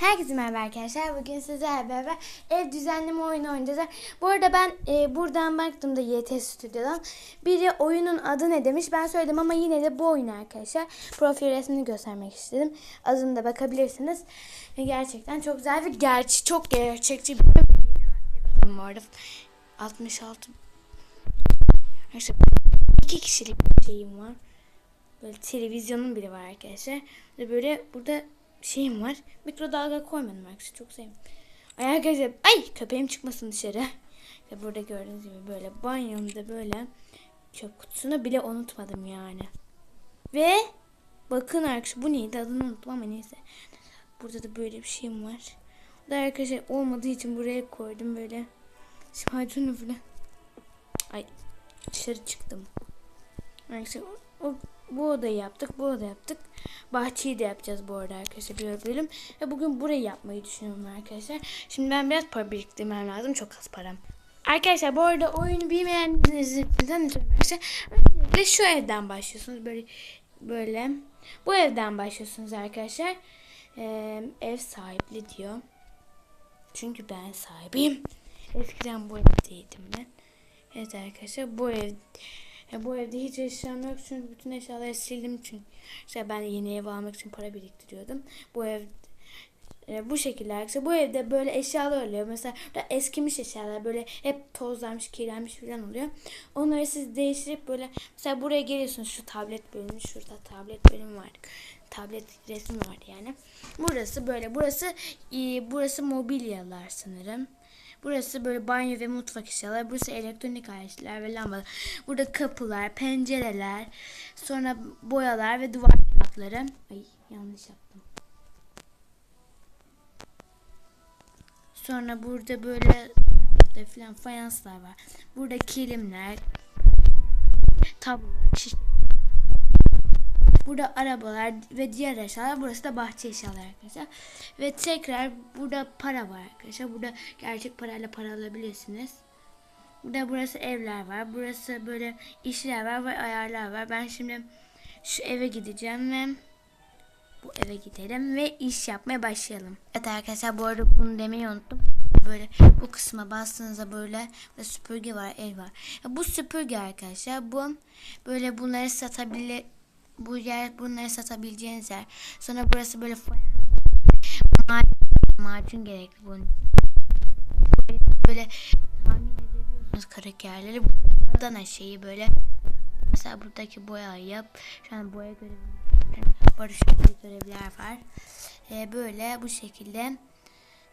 Herkese merhaba arkadaşlar. Bugün sizlerle beraber ev düzenleme oyunu oynayacağız. Bu arada ben e, buradan baktığımda YT Stüdyo'dan biri oyunun adı ne demiş. Ben söyledim ama yine de bu oyun arkadaşlar. Profil resmini göstermek istedim. Adını da bakabilirsiniz. Ve gerçekten çok güzel ve gerçi çok gerçekçi bir oyun arada. 66 işte iki kişilik bir şeyim var. Böyle televizyonun bile var arkadaşlar. Böyle burada şeyim var. Mikrodalga koymadım arkadaşlar. Çok sevdim. Ay arkadaşlar. Ay köpeğim çıkmasın dışarı. Ve burada gördüğünüz gibi böyle banyomda böyle çöp kutusunu bile unutmadım yani. Ve bakın arkadaşlar bu neydi adını unuttum ama neyse. Burada da böyle bir şeyim var. Bu da arkadaşlar olmadığı için buraya koydum böyle. Şarjını falan. Ay dışarı çıktım. Arkadaşlar bu odayı yaptık, bu odayı yaptık. Bahçeyi de yapacağız bu arada arkadaşlar bir bölüm. Ve bugün burayı yapmayı düşünüyorum arkadaşlar. Şimdi ben biraz para biriktirmem lazım. Çok az param. Arkadaşlar bu arada oyunu bilmeyenlerinizi tanıtıyorum arkadaşlar. Öncelikle şu evden başlıyorsunuz. Böyle böyle. Bu evden başlıyorsunuz arkadaşlar. Ee, ev sahipli diyor. Çünkü ben sahibiyim. Eskiden bu evdeydim ben. Evet arkadaşlar bu ev ya bu evde hiç eşyam yok çünkü bütün eşyaları sildim çünkü işte ben yeni ev almak için para biriktiriyordum. Bu ev e, bu şekilde arkadaşlar bu evde böyle eşyalar oluyor. Mesela eskimiş eşyalar böyle hep tozlanmış, kirlenmiş falan oluyor. Onları siz değiştirip böyle mesela buraya geliyorsunuz şu tablet bölümü şurada tablet bölümü var. Tablet resmi var yani. Burası böyle. Burası e, burası mobilyalar sanırım. Burası böyle banyo ve mutfak eşyaları. Burası elektronik aletler ve lambalar. Burada kapılar, pencereler, sonra boyalar ve duvar kağıtları. Ay yanlış yaptım. Sonra burada böyle falan fayanslar var. Burada kilimler, tablolar, şişe. Burada arabalar ve diğer eşyalar. Burası da bahçe eşyaları arkadaşlar. Ve tekrar burada para var arkadaşlar. Burada gerçek parayla para alabilirsiniz. Burada burası evler var. Burası böyle işler var ve ayarlar var. Ben şimdi şu eve gideceğim ve bu eve gidelim ve iş yapmaya başlayalım. Evet arkadaşlar bu arada bunu demeyi unuttum. Böyle bu kısma bastığınızda böyle ve süpürge var, el var. Bu süpürge arkadaşlar. Bu böyle bunları satabilir bu yer bunları satabileceğiniz yer. Sonra burası böyle macun gerekli bunun Böyle tahmin edebiliyorsunuz krakerleri. Buradan şeyi böyle mesela buradaki boya yap. Şu an boya görevleri barış görevler var. Ee, böyle bu şekilde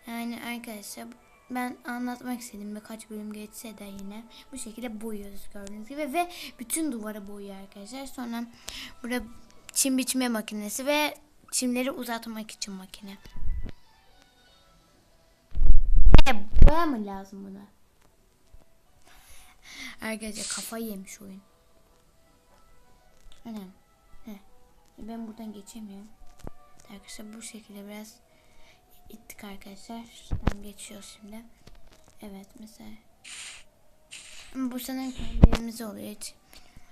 yani arkadaşlar ben anlatmak istedim birkaç bölüm geçse de yine bu şekilde boyuyoruz gördüğünüz gibi ve bütün duvara boyuyor arkadaşlar. Sonra burada çim biçme makinesi ve çimleri uzatmak için makine. E, boya mı lazım buna? Arkadaşlar kafayı yemiş oyun. Ben buradan geçemiyorum. Arkadaşlar bu şekilde biraz ittik arkadaşlar. Şuradan geçiyor şimdi. Evet mesela. Bu sanırım kendimiz oluyor. Hiç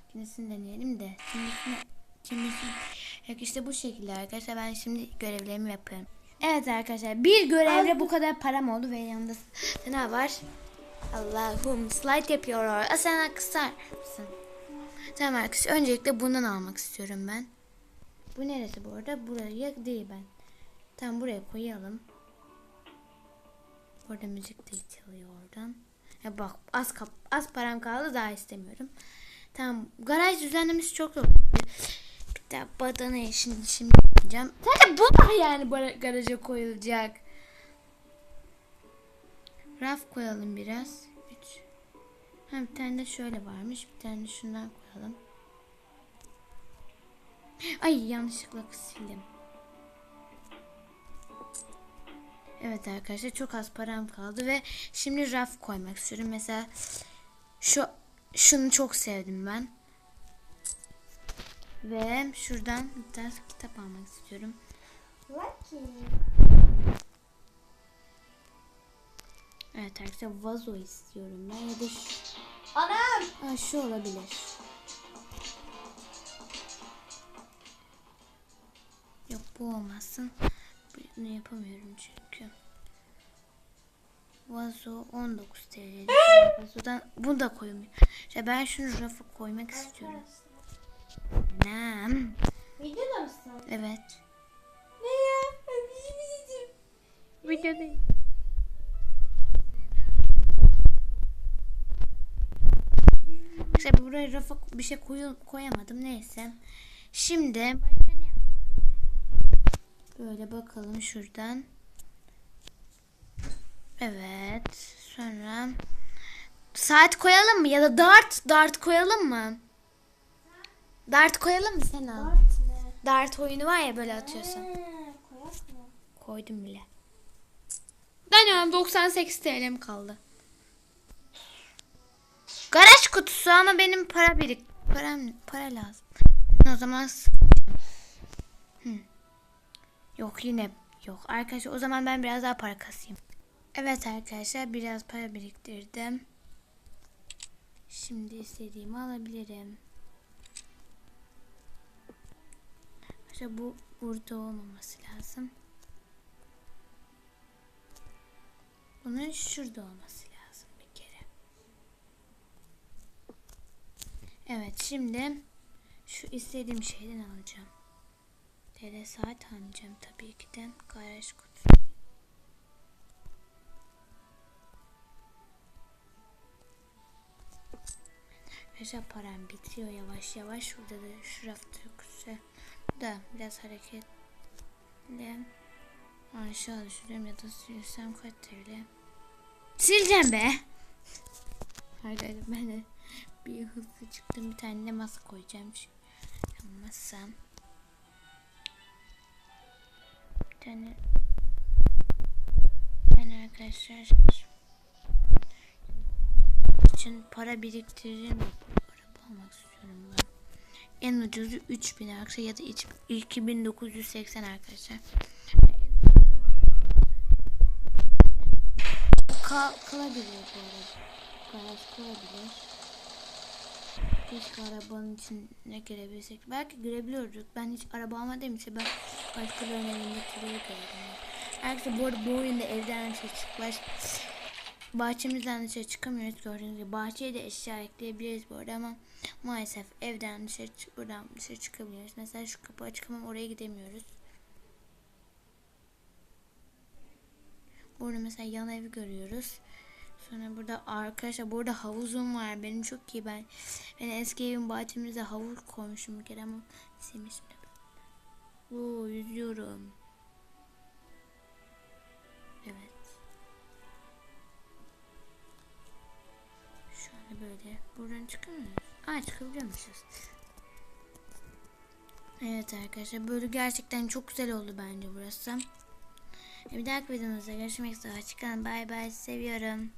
makinesini deneyelim de. Şimdisini, şimdisini. Yok işte bu şekilde arkadaşlar. Ben şimdi görevlerimi yapıyorum. Evet arkadaşlar bir görevle bu kadar param oldu ve yanında ne var? Allah'ım slide yapıyor. Aa, sen kısar mısın? Tamam arkadaşlar öncelikle bundan almak istiyorum ben. Bu neresi bu arada? Buraya değil ben. Tam buraya koyalım. Orada müzik de çalıyor oradan. Ya bak az kap az param kaldı daha istemiyorum. Tamam garaj düzenlemesi çok zor. Bir de badana işini şimdi yapacağım. Sadece bu da yani garaja koyulacak. Raf koyalım biraz. Üç. Ha, bir tane de şöyle varmış. Bir tane de şundan koyalım. Ay yanlışlıkla sildim. Evet arkadaşlar çok az param kaldı ve şimdi raf koymak istiyorum. Mesela şu şunu çok sevdim ben. Ve şuradan bir tane kitap almak istiyorum. Lucky. Evet arkadaşlar vazo istiyorum ben ya da şu, Anam. ha, şu olabilir. Yok bu olmasın. Bunu yapamıyorum çünkü. Vazo 19 TL. Vazodan bunu da koymuyor. İşte ben şunu rafa koymak istiyorum. Ne? Videoda mısın? Evet. Ne ya? Ben bir şey diyeceğim? Video değil. İşte buraya rafa bir şey koyu, koyamadım. Neyse. Şimdi? Böyle bakalım şuradan. Evet. Sonra saat koyalım mı ya da dart dart koyalım mı? Dart koyalım mı sen al? Dart ne? Dart oyunu var ya böyle atıyorsun. Koydum bile. Dönüyorum 98 TL'm kaldı. Garaj kutusu ama benim para birik param para lazım. O zaman Hı. Yok yine yok. Arkadaşlar o zaman ben biraz daha para kasayım. Evet arkadaşlar biraz para biriktirdim. Şimdi istediğimi alabilirim. İşte bu burada olmaması lazım. Bunun şurada olması lazım bir kere. Evet şimdi şu istediğim şeyden alacağım. Tele saat alacağım tabii ki de. Garaj kutusu. Arkadaşlar param bitiyor yavaş yavaş. Şurada da şu rafta yoksa da biraz hareketli aşağı düşüreyim ya da silsem kaç TL? Sileceğim be. Hayır ben de bir hızlı çıktım bir tane de masa koyacağım. Şu tane tane arkadaşlar için para biriktiririm. Araba almak istiyorum ben. En ucuzu 3000 arkadaşlar ya da iç- 2980 arkadaşlar. Kal kalabilir bu arada. Garaj kalabilir. Keşke arabanın içine girebilsek. Belki girebiliyorduk. Ben hiç araba almadığım için ben başkalarının elinde turuyor gördüm. Arkadaşlar bu arada bu oyunda evden dışarı çıkmış. Bahçemizden dışarı çıkamıyoruz gördüğünüz gibi. Bahçeye de eşya ekleyebiliriz bu arada ama maalesef evden dışarı buradan dışarı çıkamıyoruz. Mesela şu kapı açık ama oraya gidemiyoruz. Burada mesela yan evi görüyoruz. Sonra burada arkadaşlar burada havuzum var. Benim çok iyi ben. Ben eski evin bahçemizde havuz koymuşum bir kere ama silmişim. Oo yüzüyorum. Evet. Anda böyle. Buradan çıkamıyoruz. Aa çıkabiliyormuşuz. Evet arkadaşlar böyle gerçekten çok güzel oldu bence burası. Bir dahaki videomuzda görüşmek üzere. Hoşçakalın. Bay bay. Seviyorum.